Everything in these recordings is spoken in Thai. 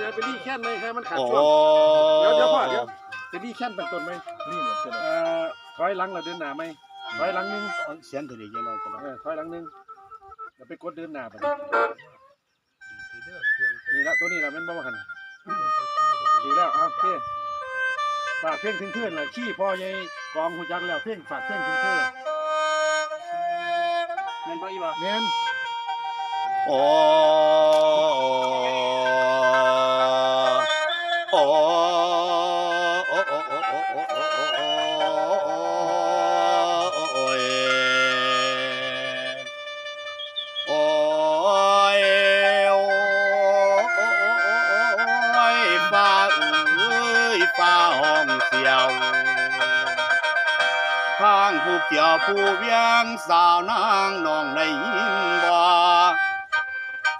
ดี๋ยวไปรีแค้นไหมให้มันขาดโอ้ช่วงเดี๋ยวเดี๋ยวพ่อเดี๋ยวจะรีแค้นเป็นต้นไหมนี่เนี่ยเป็นเอ่อถอยหลังเราเดินหน้าไหมถอยหลังหนึงเสียงตัวนี้ยังไงกันเออถอยหลังหนึงเดี๋ยวไปกดเดินหน้าไปนี่ละตัวนี้ละแม่นบ่ว่าหันดีแล้วเอาโอเคฝากเพลงถึงเพื่อนล่ะขี้พ่อใหญ่กองหูจักแล้วเพลงฝากเพลงถึงเพื่อนแม่นบ่อีบ่แม่นโอ้ ห้องเสียวทางผู้เกี่ยวผู้เวียงสาวนางน้องได้ยินบ่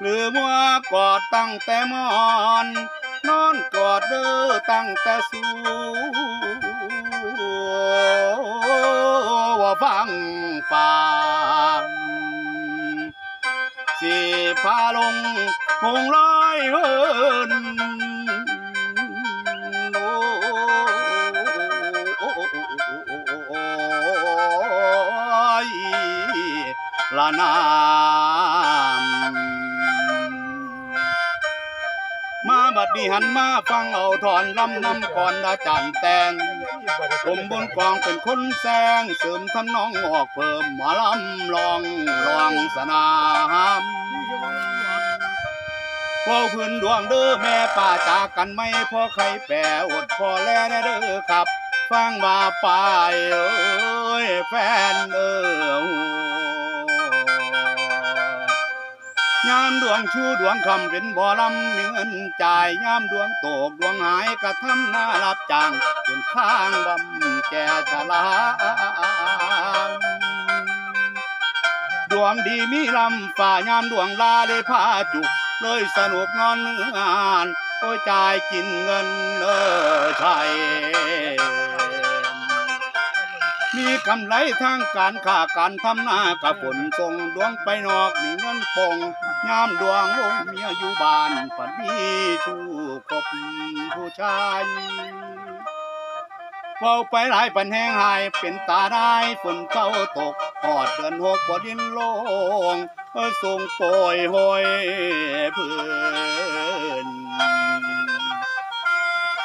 หรือว่ากอดตั้งแต่มอนนอนกอดเด้อตั้งแต่สูว่าฟังฟังสิพาลงคงลอยเฮิน ละนามมาบัดนี้หันมาฟังเอาถอนลำนำก่อนอาจารย์แตงผมบนกองเป็นคนแซงเสริมทำน้องออกเพิ่มหมอลำลองลองสนามพอพื้นดวงเด้อแม่ป่าจากกันไม่พอใครแปรอดพอแล่เด้อครับ ฟังมาไปเอ้ยแฟนเออ ยามดวงชูดวงคำเป็นบ่อลำเงินจ่ายยามดวงตกดวงหายกระทำหน้ารับจ้างจนข้างบำแก่ชะลาดวงดีมีลำฝ่ายามดวงลาได้พาจุกเลยสนุกงอนงานโอ้ยจ่ายกินเงินเออใช่ มีกำไรทางการค้าการทำนากับฝนส่งดวงไปนอกมีเงินปงยามดวงลงเมียอยู่บ้านฝันมีชูกบผู้ชายเฝ้าไปหลายปันแห้งหายเป็นตาได้ฝนเจ้าตกหอดเดือนหกบ่ดินโลงส่งโปรยหอยเพื่อน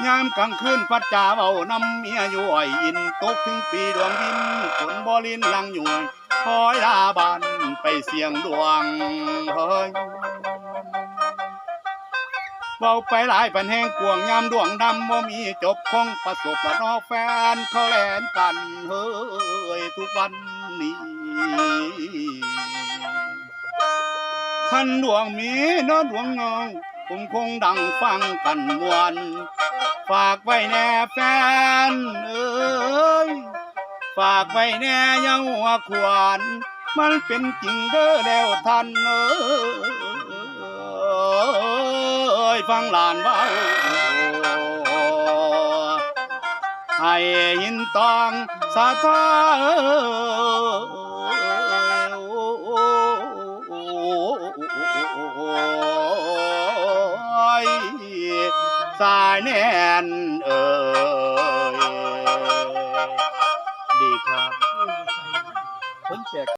ยามกลางคืนพัดจ่าเบานำเมียอยู่อ้อยอินตกถึงปีดวงดินฝนบ่ลินลังอยู่คอยลาบานไปเสียงดวงเฮ้ยเบาไปหลายปันแห้งกวงยามดวงดำบ่มีจบคงประสบละนอแฟนเขาแลนกันเฮ้ยทุกวันนี้ขันดวงมีน้อดวงเงาผมคงดังฟังกันมวน ฝากไว้แน่แฟนเอ้ยฝากไว้แน่ยังหัวขวานมันเป็นจริงเด้อแล้วท่านเอ้ยฟังหลานว่าให้ยินตองสาธา sai nén ơi. Đi khắp